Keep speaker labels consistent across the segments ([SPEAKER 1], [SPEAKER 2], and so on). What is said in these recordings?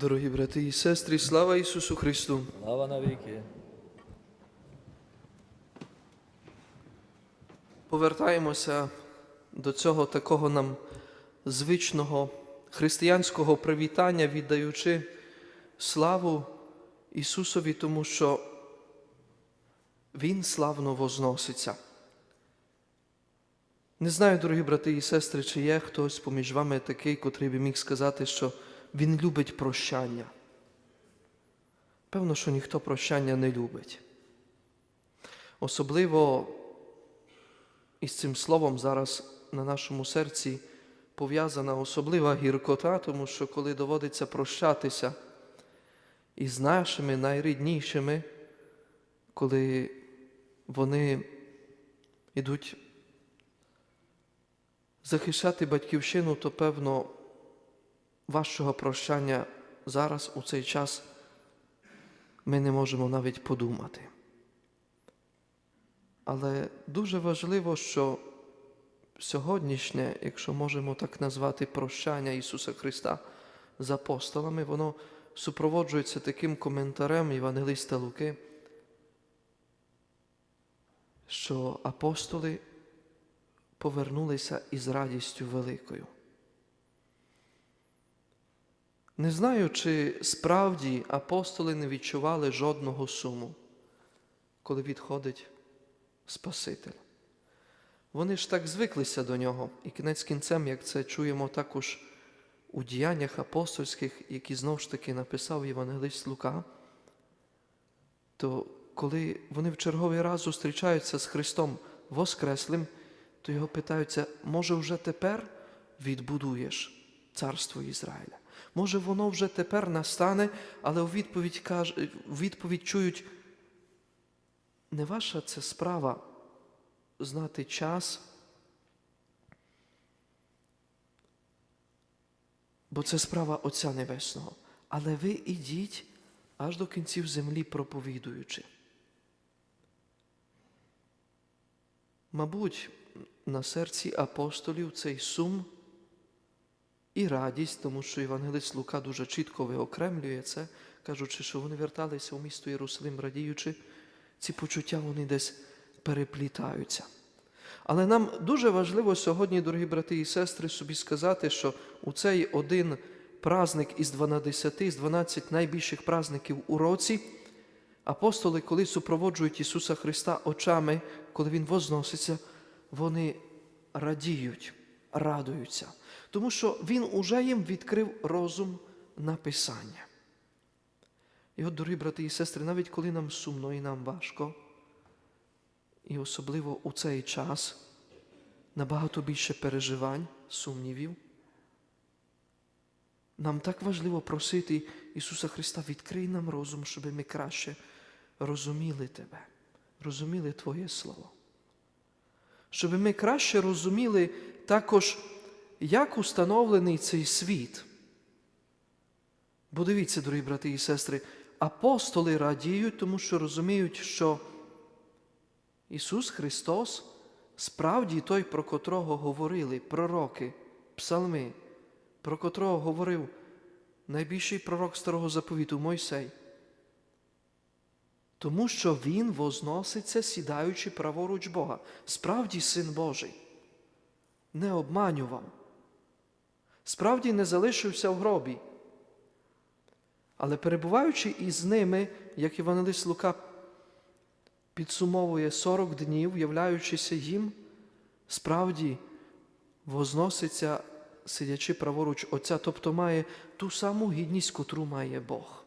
[SPEAKER 1] Дорогі брати і сестри, слава Ісусу Христу!
[SPEAKER 2] Слава навіки.
[SPEAKER 1] Повертаємося до цього такого нам звичного християнського привітання, віддаючи славу Ісусові, тому що Він славно возноситься. Не знаю, дорогі брати і сестри, чи є хтось поміж вами такий, котрий би міг сказати, що Він любить прощання. Певно, що ніхто прощання не любить. Особливо із цим словом зараз на нашому серці пов'язана особлива гіркота, тому що коли доводиться прощатися із нашими найріднішими, коли вони йдуть захищати батьківщину, то певно вашого прощання зараз у цей час ми не можемо навіть подумати. Але дуже важливо, що сьогоднішнє, якщо можемо так назвати, прощання Ісуса Христа з апостолами, воно супроводжується таким коментарем Євангелиста Луки, що апостоли повернулися із радістю великою. Не знаю, чи справді апостоли не відчували жодного суму, коли відходить Спаситель. Вони ж так звиклися до нього, і кінець кінцем, як це чуємо також у діяннях апостольських, які знову ж таки написав Євангелист Лука, то коли вони в черговий раз зустрічаються з Христом Воскреслим, то його питаються, може вже тепер відбудуєш царство Ізраїля? Може, воно вже тепер настане, але у відповідь, каже, у відповідь чують, не ваша це справа знати час, бо це справа Отця Небесного. Але ви ідіть аж до кінців землі проповідуючи. Мабуть, на серці апостолів цей сум і радість, тому що Євангелист Лука дуже чітко виокремлює це, кажучи, що вони верталися у місто Єрусалим, радіючи, ці почуття вони десь переплітаються. Але нам дуже важливо сьогодні, дорогі брати і сестри, собі сказати, що у цей один праздник із 12, з 12 найбільших праздників у році, апостоли, коли супроводжують Ісуса Христа очами, коли Він возноситься, вони радіють, радуються, тому що Він уже їм відкрив розум на Писання. І от, дорогі брати і сестри, навіть коли нам сумно і нам важко, і особливо у цей час набагато більше переживань, сумнівів, нам так важливо просити Ісуса Христа, відкрий нам розум, щоб ми краще розуміли Тебе, розуміли Твоє Слово. Щоб ми краще розуміли також, як установлений цей світ. Бо дивіться, дорогі брати і сестри, апостоли радіють, тому що розуміють, що Ісус Христос справді той, про котрого говорили пророки, псалми, про котрого говорив найбільший пророк Старого заповіту Мойсей. Тому що Він возноситься, сідаючи праворуч Бога, справді Син Божий, не обманював, справді не залишився в гробі. Але перебуваючи із ними, як Івангелист Лука підсумовує 40 днів, являючися їм, справді возноситься, сидячи праворуч Отця, тобто має ту саму гідність, котру має Бог.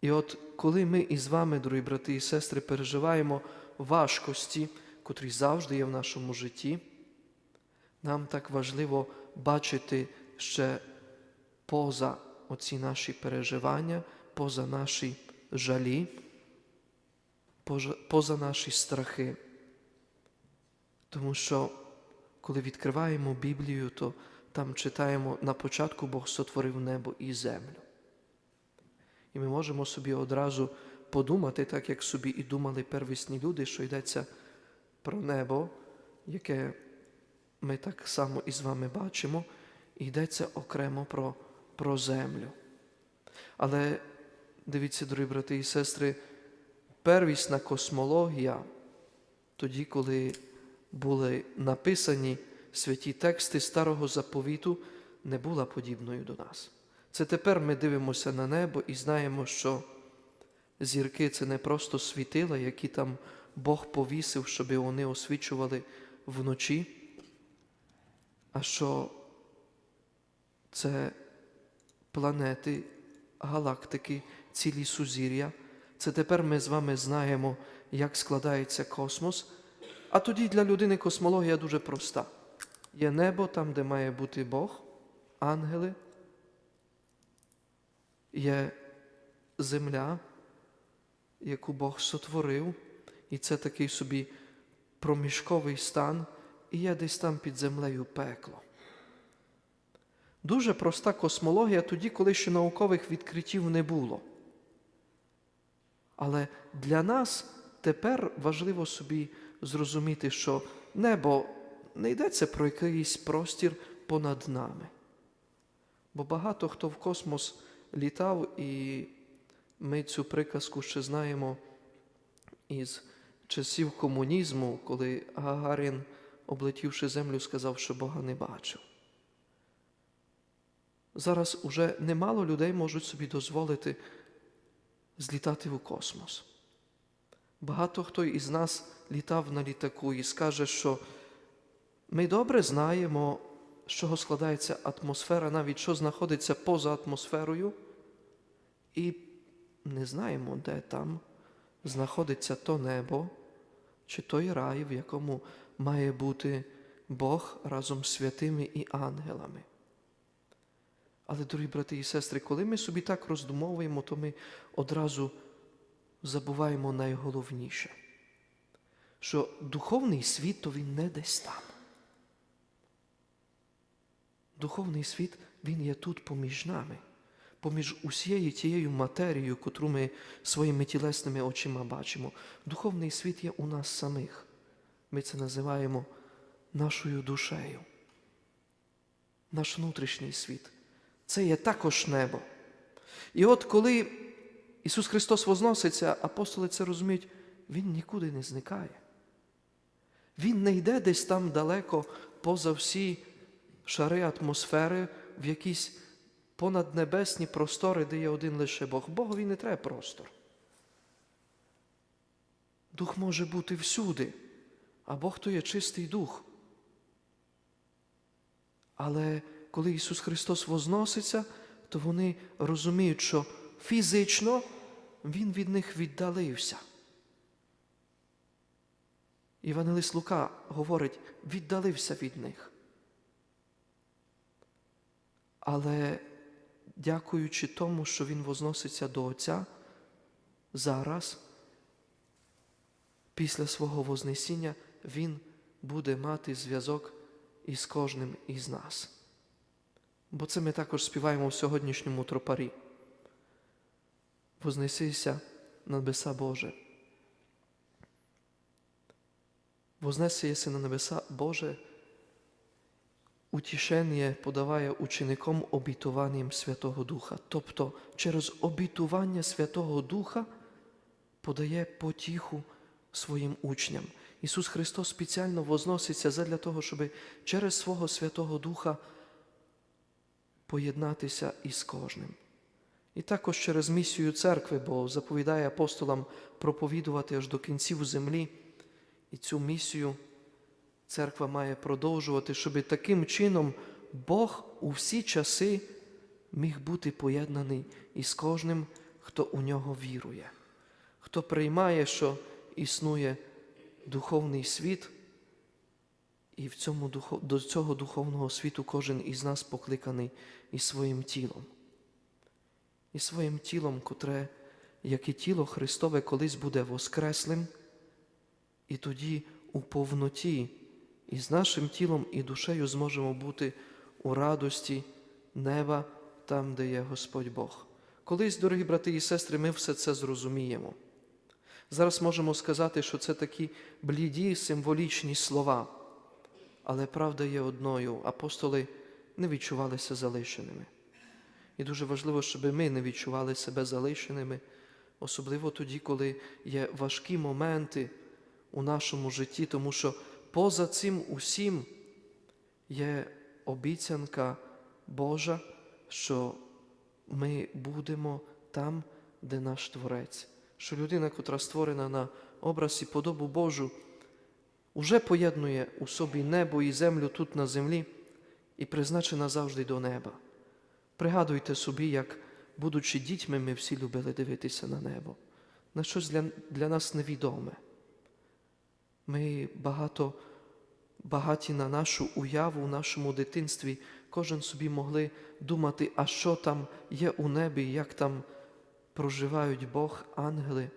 [SPEAKER 1] І от коли ми із вами, дорогі брати і сестри, переживаємо важкості, котрі завжди є в нашому житті, нам так важливо бачити ще поза оці наші переживання, поза наші жалі, поза- наші страхи. Тому що, коли відкриваємо Біблію, то там читаємо на початку Бог сотворив небо і землю. І ми можемо собі одразу подумати, так як собі і думали первісні люди, що йдеться про небо, яке ми так само із вами бачимо, і йдеться окремо про про землю. Але дивіться, дорогі брати і сестри, первісна космологія, тоді, коли були написані святі тексти Старого Заповіту, не була подібною до нас. Це тепер ми дивимося на небо і знаємо, що зірки це не просто світила, які там Бог повісив, щоб вони освічували вночі, а що це планети, галактики, цілі сузір'я. Це тепер ми з вами знаємо, як складається космос. А тоді для людини космологія дуже проста. Є небо там, де має бути Бог, ангели, є земля, яку Бог сотворив, і це такий собі проміжковий стан, і є десь там під землею пекло. Дуже проста космологія тоді, коли ще наукових відкриттів не було. Але для нас тепер важливо собі зрозуміти, що небо не йдеться про якийсь простір понад нами. Бо багато хто в космос літав, і ми цю приказку ще знаємо із часів комунізму, коли Гагарін, облетівши землю, сказав, що Бога не бачив. Зараз уже немало людей можуть собі дозволити злітати в космос. Багато хто із нас літав на літаку і скаже, що ми добре знаємо, з чого складається атмосфера, навіть що знаходиться поза атмосферою, і не знаємо, де там знаходиться то небо чи той рай, в якому має бути Бог разом з святими і ангелами. Але, дорогі брати і сестри, коли ми собі так роздумовуємо, то ми одразу забуваємо найголовніше, що духовний світ то він не десь там. Духовний світ він є тут поміж нами, поміж усією тією матерією, котру ми своїми тілесними очима бачимо. Духовний світ є у нас самих. Ми це називаємо нашою душею. Наш внутрішній світ. Це є також небо. І от коли Ісус Христос возноситься, апостоли це розуміють, Він нікуди не зникає. Він не йде десь там далеко поза всі шари атмосфери, в якісь понаднебесні простори, де є один лише Бог. Богові не треба простор. Дух може бути всюди, а Бог то є чистий дух. Але коли Ісус Христос возноситься, то вони розуміють, що фізично Він від них віддалився. Івангелист Лука говорить, віддалився від них. Але дякуючи тому, що Він возноситься до Отця, зараз, після свого Вознесіння, Він буде мати зв'язок із кожним із нас. Бо це ми також співаємо в сьогоднішньому тропарі. Вознесися на небеса Боже. Вознесе єси на небеса Боже, утішення подаває ученикам обітуванням Святого Духа. Тобто через обітування Святого Духа подає потіху своїм учням. Ісус Христос спеціально возноситься задля того, щоб через свого Святого Духа поєднатися із кожним. І також через місію церкви, бо заповідає апостолам проповідувати аж до кінців землі. І цю місію церква має продовжувати, щоб таким чином Бог у всі часи міг бути поєднаний із кожним, хто у нього вірує, хто приймає, що існує духовний світ, і в цьому, до цього духовного світу кожен із нас покликаний із своїм тілом. І своїм тілом, котре, як і тіло Христове, колись буде воскреслим, і тоді у повноті і з нашим тілом і душею зможемо бути у радості неба там, де є Господь Бог. Колись, дорогі брати і сестри, ми все це зрозуміємо. Зараз можемо сказати, що це такі бліді символічні слова, але правда є одною, апостоли не відчувалися залишеними. І дуже важливо, щоб ми не відчували себе залишеними, особливо тоді, коли є важкі моменти у нашому житті, тому що поза цим усім є обіцянка Божа, що ми будемо там, де наш Творець, що людина, котра створена на образ і подобу Божу, уже поєднує у собі небо і землю тут на землі і призначена завжди до неба. Пригадуйте собі, як, будучи дітьми, ми всі любили дивитися на небо, на щось для, для нас невідоме. Ми багато, багаті на нашу уяву у нашому дитинстві, кожен собі могли думати, а що там є у небі, як там проживають Бог, ангели.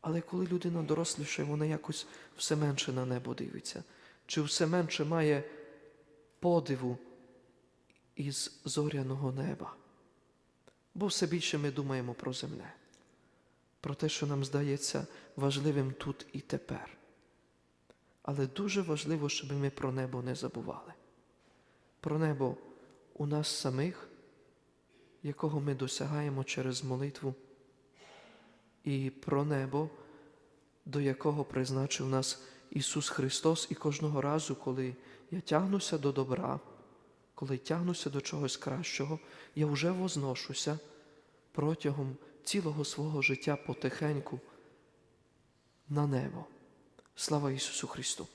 [SPEAKER 1] Але коли людина дорослішає, вона якось все менше на небо дивиться, чи все менше має подиву із зоряного неба. Бо все більше ми думаємо про земне, про те, що нам здається важливим тут і тепер. Але дуже важливо, щоб ми про небо не забували. Про небо у нас самих, якого ми досягаємо через молитву, і про небо, до якого призначив нас Ісус Христос, і кожного разу, коли я тягнуся до добра, коли тягнуся до чогось кращого, я вже возношуся протягом цілого свого життя потихеньку на небо. Слава Ісусу Христу!